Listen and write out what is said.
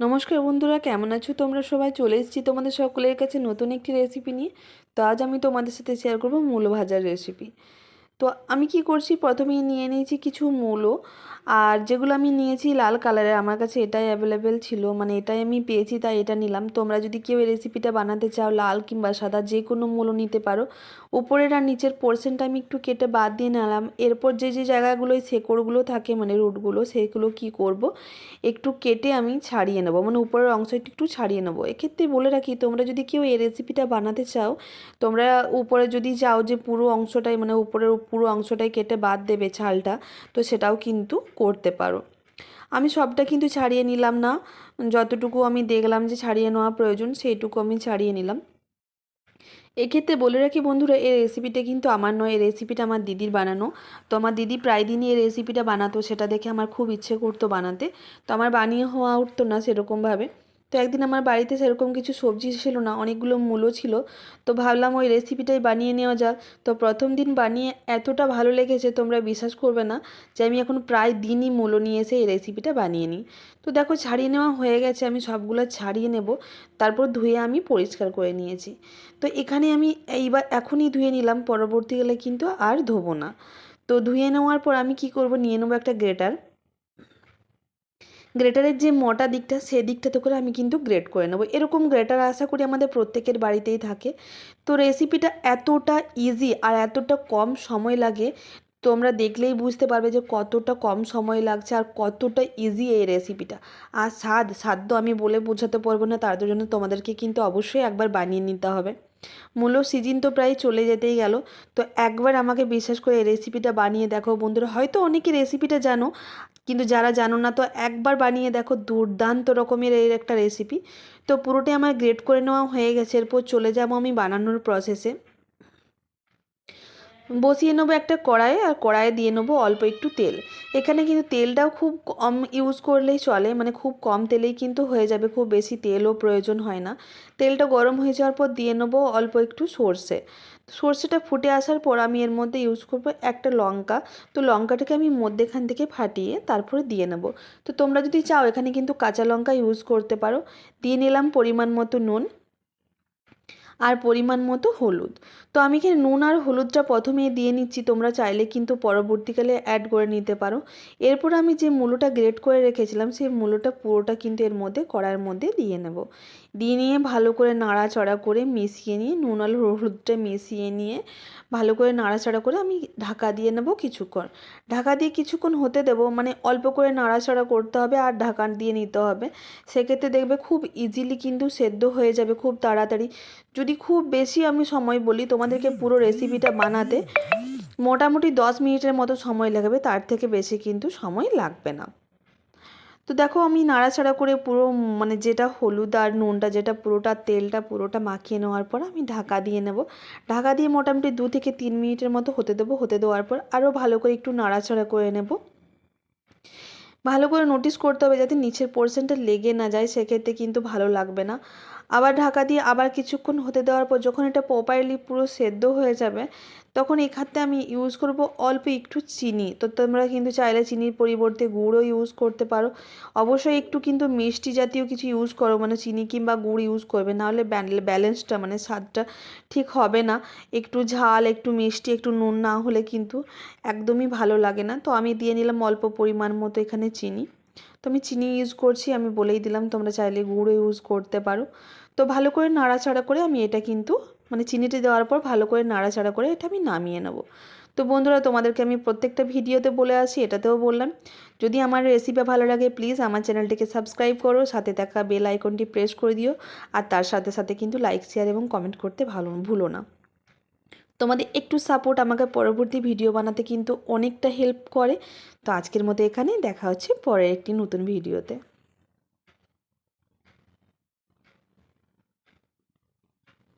নমস্কার বন্ধুরা, কেমন আছো তোমরা? সবাই চলে এসেছি তোমাদের সকলের কাছে নতুন একটি রেসিপি নিয়ে। তো আজ আমি তোমাদের সাথে শেয়ার করব মূল ভাজার রেসিপি তো আমি কি করছি? প্রথমেই নিয়ে নিয়েছি কিছু মূলো আর যেগুলো আমি নিয়েছি লাল কালারের, আমার কাছে এটাই অ্যাভেলেবেল ছিল। মানে এটাই আমি পেয়েছি, তাই এটা নিলাম। তোমরা যদি কেউ এই রেসিপিটা বানাতে চাও, লাল কিংবা সাদা, যে কোনো মূলো নিতে পারো। উপরের আর নিচের পোর্শনটা আমি একটু কেটে বাদ দিয়ে নিলাম। এরপর যে যে জায়গাগুলোয় শেকড়গুলো থাকে মানে রুটগুলো সেগুলো কি করব? একটু কেটে আমি ছাড়িয়ে নেব। মানে উপরের অংশটা একটু ছাড়িয়ে নেব। এক্ষেত্রে বলে রাখি, তোমরা যদি কেউ এই রেসিপিটা বানাতে চাও, তোমরা উপরে যদি চাও যে পুরো অংশটাই মানে উপরের পুরো অংশটাই কেটে বাদ দেবে ছালটা, তো সেটাও কিন্তু করতে পারো। আমি সবটা কিন্তু ছাড়িয়ে নিলাম না। যতটুকু আমি দেখলাম যে ছাড়িয়ে নেওয়া প্রয়োজন, সেইটুকু আমি ছাড়িয়ে নিলাম। এক্ষেত্রে বলে রাখি বন্ধুরা, এই রেসিপিটা কিন্তু আমার নয়, এই রেসিপিটা আমার দিদির বানানো। তো আমার দিদি প্রায় দিনই এই রেসিপিটা বানাতো, সেটা দেখে আমার খুব ইচ্ছে করতো বানাতে। তো আমার বানিয়ে হওয়া উঠতো না সেরকমভাবে। তো একদিন আমার বাড়িতে সেরকম কিছু সবজি ছিল না, অনেকগুলো মূলো ছিল। তো ভাবলাম ওই রেসিপিটাই বানিয়ে নেওয়া যাক। তো প্রথম দিন বানিয়ে এতটা ভালো লেগেছে, তোমরা বিশ্বাস করবে না যে আমি এখন প্রায় দিনই মূলো নিয়ে এসে এই রেসিপিটা বানিয়ে নিই। তো দেখো, ছাড়িয়ে নেওয়া হয়ে গেছে, আমি সবগুলো ছাড়িয়ে নেব। তারপর ধুয়ে আমি পরিষ্কার করে নিয়েছি। তো এখানে আমি এইবার এখনই ধুয়ে নিলাম, পরবর্তীকালে কিন্তু আর ধোবো না। তো ধুয়ে নেওয়ার পর আমি কি করব, নিয়ে নেব একটা গ্রেটার গ্রেটারের যে মোটা দিকটা সেদিকটাতে করে আমি কিন্তু গ্রেট করে নেব। এরকম গ্রেটার আশা করি আমাদের প্রত্যেকের বাড়িতেই থাকে। তো রেসিপিটা এতটা ইজি আর এতটা কম সময় লাগে, তোমরা দেখলেই বুঝতে পারবে যে কতটা কম সময় লাগছে আর কতটা ইজি এই রেসিপিটা আর স্বাদ সাধ্য আমি বলে বোঝাতে পারব না, তার জন্য তোমাদেরকে কিন্তু অবশ্যই একবার বানিয়ে নিতে হবে। মূল সিজন তো প্রায় চলে যেতেই গেল। তো একবার আমাকে বিশ্বাস করে রেসিপিটা বানিয়ে দেখো। বন্ধুরা, হয়তো অনেকে রেসিপিটা জানো, কিন্তু যারা জানো না, তো একবার বানিয়ে দেখো, দুর্দান্ত রকমের এর একটা রেসিপি তো পুরোটাই আমার গ্রেট করে নেওয়া হয়ে গেছে। এরপর চলে যাব আমি বানানোর প্রসেসে বসিয়ে নেব একটা কড়াইয়ে আর কড়াইয়ে দিয়ে নেব অল্প একটু তেল। এখানে কিন্তু তেলটাও খুব কম ইউজ করলেই চলে মানে খুব কম তেলেই কিন্তু হয়ে যাবে, খুব বেশি তেলও প্রয়োজন হয় না। তেলটা গরম হয়ে যাওয়ার পর দিয়ে নেব অল্প একটু সর্ষে। সর্ষেটা ফুটে আসার পর আমি এর মধ্যে ইউজ করব একটা লঙ্কা। তো লঙ্কাটাকে আমি মধ্যেখান থেকে ফাটিয়ে তারপরে দিয়ে নেব। তো তোমরা যদি চাও এখানে কিন্তু কাঁচা লঙ্কা ইউজ করতে পারো। দিয়ে নিলাম পরিমাণ মতো নুন। আর পরিমাণ মতো হলুদ। তো আমি এখানে নুন আর হলুদটা প্রথমে দিয়ে নিচ্ছি, তোমরা চাইলে কিন্তু পরবর্তীকালে অ্যাড করে নিতে পারো। এরপর আমি যে মূলোটা গ্রেট করে রেখেছিলাম, সেই মূলোটা পুরোটা কিন্তু এর মধ্যে, কড়াইয়ের মধ্যে দিয়ে নেব। দিয়ে নিয়ে ভালো করে নাড়াচড়া করে মিশিয়ে নিয়ে, নুন আর হলুদটা মিশিয়ে নিয়ে ভালো করে নাড়াচাড়া করে আমি ঢাকা দিয়ে নেব কিছুক্ষণ। ঢাকা দিয়ে কিছুক্ষণ হতে দেব মানে অল্প করে নাড়াচাড়া করতে হবে আর ঢাকা দিয়ে নিতে হবে। সেক্ষেত্রে দেখবে খুব ইজিলি কিন্তু সেদ্ধ হয়ে যাবে খুব তাড়াতাড়ি। যদি খুব বেশি আমি সময় বলি তোমাদেরকে পুরো রেসিপিটা বানাতে, মোটামুটি দশ মিনিটের মতো সময় লাগবে, তার থেকে বেশি কিন্তু সময় লাগবে না। তো দেখো আমি নাড়াচাড়া করে পুরো মানে যেটা হলুদ আর নুনটা যেটা পুরোটা তেলটা পুরোটা মাখিয়ে নেওয়ার পর আমি ঢাকা দিয়ে নেব। ঢাকা দিয়ে মোটামুটি দু থেকে তিন মিনিটের মতো হতে দেবো, হতে দেওয়ার পর আরও ভালো করে একটু নাড়াচাড়া করে নেব। ভালো করে নোটিস করতে হবে যাতে নিচের পোর্শনটা লেগে না যায়, সেক্ষেত্রে কিন্তু ভালো লাগবে না। আবার ঢাকা দিয়ে আবার কিছুক্ষণ হতে দেওয়ার পর যখন এটা প্রপারলি পুরো সেদ্ধ হয়ে যাবে, তখন এক্ষেত্রে আমি ইউজ করব অল্প একটু চিনি। তো তোমরা কিন্তু চাইলে চিনির পরিবর্তে গুড়ও ইউজ করতে পারো। অবশ্যই একটু কিন্তু মিষ্টি জাতীয় কিছু ইউজ করো মানে চিনি কিংবা গুড় ইউজ করবে নাহলে ব্যালেন্সটা মানে স্বাদটা ঠিক হবে না। একটু ঝাল, একটু মিষ্টি, একটু নুন না হলে কিন্তু একদমই ভালো লাগে না। তো আমি দিয়ে নিলাম অল্প পরিমাণ মতো এখানে চিনি। তো আমি চিনি ইউজ করছি, আমি বলেই দিলাম তোমরা চাইলে গুঁড়ো ইউজ করতে পারো। তো ভালো করে নাড়াচাড়া করে আমি এটা কিন্তু মানে চিনিটি দেওয়ার পর ভালো করে নাড়াচাড়া করে এটা আমি নামিয়ে নেব। তো বন্ধুরা, তোমাদেরকে আমি প্রত্যেকটা ভিডিওতে বলে আসি, এটাতেও বললাম। যদি আমার রেসিপি ভালো লাগে প্লিজ আমার চ্যানেলটিকে সাবস্ক্রাইব করো, সাথে থাকা বেল আইকনটি প্রেস করে দিও। আর তার সাথে সাথে কিন্তু লাইক শেয়ার এবং কমেন্ট করতে ভালো, ভুলো না। তোমাদের একটু সাপোর্ট আমাকে পরবর্তী ভিডিও বানাতে কিন্তু অনেকটা হেল্প করে। তো আজকের মতো এখানেই, দেখা হচ্ছে পরের একটি নতুন ভিডিওতে